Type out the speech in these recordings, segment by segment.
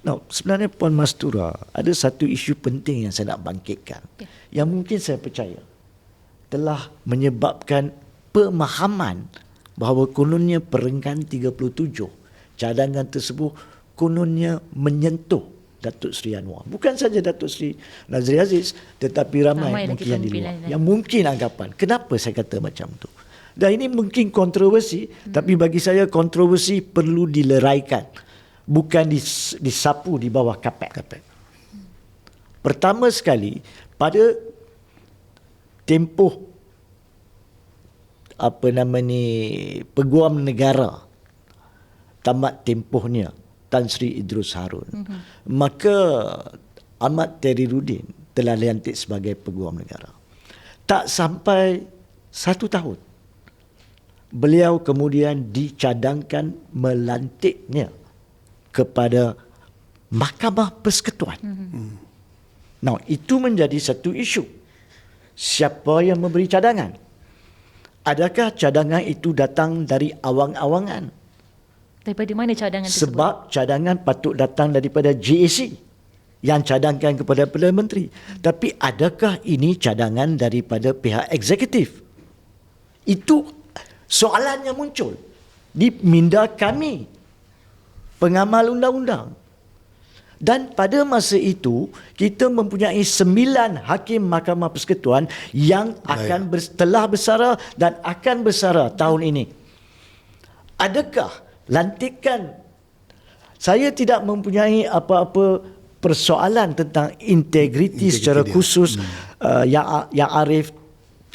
No, sebenarnya Puan Mastura ada satu isu penting yang saya nak bangkitkan. Ya. Yang mungkin saya percaya telah menyebabkan pemahaman bahawa kononnya perenggan 37 cadangan tersebut kononnya menyentuh Datuk Seri Anwar. Bukan saja Datuk Seri Nazri Aziz tetapi ramai, Ramai mungkin yang di luar. lain. Yang mungkin anggapan. Kenapa saya kata macam tu? Dan ini mungkin kontroversi hmm. tapi bagi saya kontroversi perlu dileraikan. Bukan dis, disapu di bawah kapet. kapet. Pertama sekali pada tempoh apa nama ni peguam negara tamat tempohnya Tan Sri Idrus Harun mm-hmm. maka Ahmad Teriruddin telah dilantik sebagai peguam negara tak sampai satu tahun beliau kemudian dicadangkan melantiknya kepada Mahkamah Persekutuan. Mm-hmm. Now, itu menjadi satu isu. Siapa yang memberi cadangan? Adakah cadangan itu datang dari awang-awangan? Daripada mana cadangan tersebut? Sebab cadangan patut datang daripada JAC yang cadangkan kepada Perdana Menteri. Tapi adakah ini cadangan daripada pihak eksekutif? Itu soalan yang muncul di minda kami pengamal undang-undang. Dan pada masa itu kita mempunyai sembilan hakim Mahkamah Persekutuan yang akan ber, telah bersara dan akan bersara tahun ini. Adakah lantikan saya tidak mempunyai apa-apa persoalan tentang integriti, Integriti secara dia. khusus hmm. uh, yang yang Arif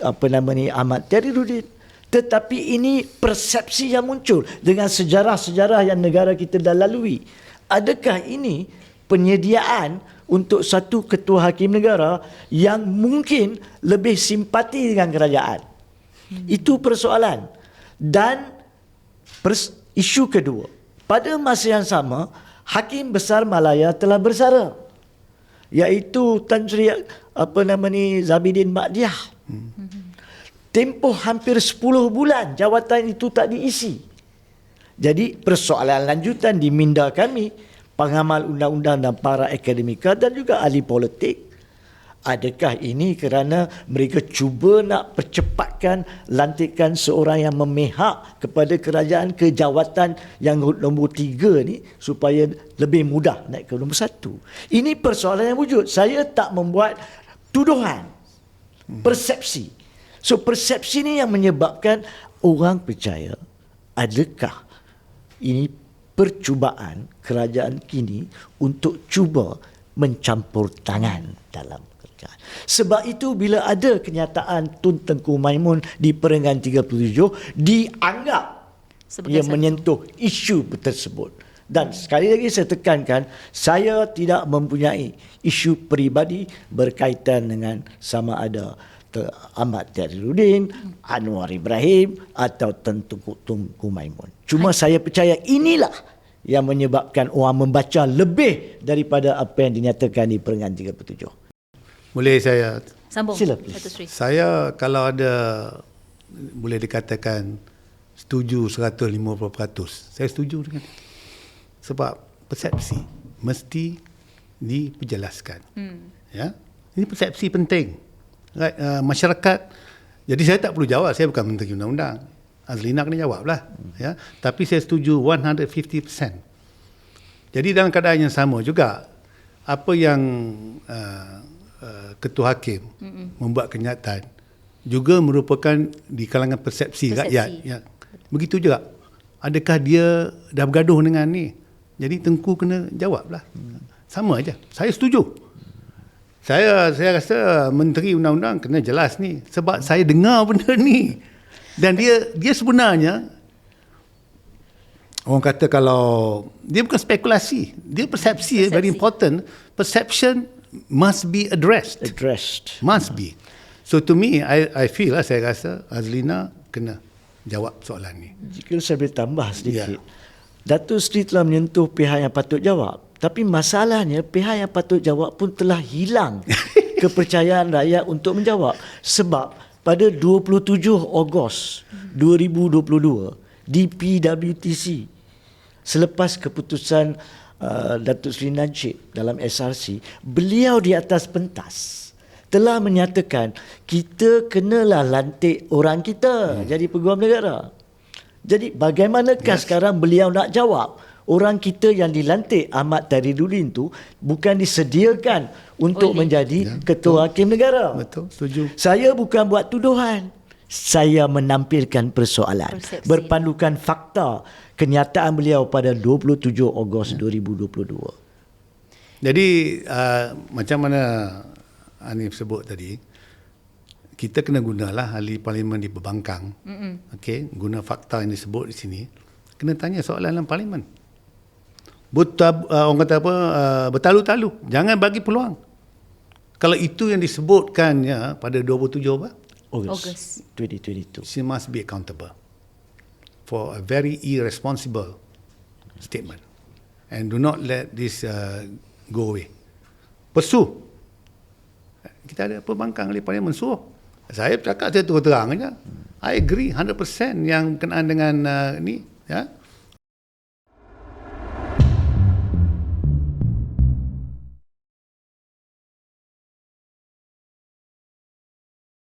apa nama ni Ahmad Teriruddin tetapi ini persepsi yang muncul dengan sejarah-sejarah yang negara kita dah lalui. Adakah ini penyediaan untuk satu ketua hakim negara yang mungkin lebih simpati dengan kerajaan? Hmm. itu persoalan. Dan pers- isu kedua. Pada masa yang sama hakim besar Malaya telah bersara iaitu Tan Sri apa nama ni Zabidin Makdiah tempoh hampir 10 bulan jawatan itu tak diisi jadi persoalan lanjutan di minda kami pengamal undang-undang dan para akademika dan juga ahli politik adakah ini kerana mereka cuba nak percepatkan lantikan seorang yang memihak kepada kerajaan ke jawatan yang nombor tiga ni supaya lebih mudah naik ke nombor satu. Ini persoalan yang wujud. Saya tak membuat tuduhan. Persepsi. So persepsi ni yang menyebabkan orang percaya adakah ini percubaan kerajaan kini untuk cuba mencampur tangan dalam kerajaan. Sebab itu bila ada kenyataan Tun Tengku Maimun di Perenggan 37 dianggap Sebagai ia satu- menyentuh isu tersebut. Dan sekali lagi saya tekankan, saya tidak mempunyai isu peribadi berkaitan dengan sama ada Ahmad Teriruddin, Anwar Ibrahim atau Tengku Tengku Maimun. Cuma saya percaya inilah yang menyebabkan orang membaca lebih daripada apa yang dinyatakan di Perenggan 37. Boleh saya Sambung. Sila, please. Saya kalau ada boleh dikatakan setuju 150%. Saya setuju dengan itu. Sebab persepsi mesti diperjelaskan. Hmm. Ya. Ini persepsi penting. Right, uh, masyarakat jadi saya tak perlu jawab, saya bukan menteri undang-undang. Azlina kena jawablah. Ya. Tapi saya setuju 150%. Jadi dalam keadaan yang sama juga apa yang uh, uh, ketua hakim mm membuat kenyataan juga merupakan di kalangan persepsi, Persepsi. rakyat ya. Begitu juga. Adakah dia dah bergaduh dengan ni? Jadi Tengku kena jawablah. Sama aja. Saya setuju. Saya saya rasa menteri undang-undang kena jelas ni sebab saya dengar benda ni. Dan dia dia sebenarnya Orang kata kalau dia bukan spekulasi, dia persepsi, persepsi. very important. Perception must be addressed. Addressed. Must be. So to me, I I feel lah saya rasa Azlina kena jawab soalan ni. Jika saya boleh tambah sedikit. Ya. Datuk Seri telah menyentuh pihak yang patut jawab. Tapi masalahnya pihak yang patut jawab pun telah hilang kepercayaan rakyat untuk menjawab. Sebab pada 27 Ogos 2022 di PWTC selepas keputusan uh, Datuk Seri Najib dalam SRC, beliau di atas pentas telah menyatakan kita kenalah lantik orang kita hmm. jadi peguam negara. Jadi bagaimanakah yes. sekarang beliau nak jawab? Orang kita yang dilantik Ahmad Taridudin tu bukan disediakan untuk Oleh. menjadi Ya, ketua hakim negara. Betul, setuju. Saya bukan buat tuduhan. Saya menampilkan persoalan Persepsi. berpandukan fakta kenyataan beliau pada 27 Ogos 2022. Jadi uh, macam mana Hanif sebut tadi, kita kena gunalah ahli parlimen di Pembangkang. Okey, guna fakta yang disebut di sini. Kena tanya soalan dalam parlimen. Betul uh, orang kata apa uh, bertalu-talu. Jangan bagi peluang. Kalau itu yang disebutkan ya pada 27 apa? Ogos, Ogos. 2022. She must be accountable for a very irresponsible statement. And do not let this uh, go away. Pursue. Kita ada pembangkang oleh parlimen suruh. Saya cakap saya terus terang aja. I agree 100% yang kenaan dengan uh, ni ya.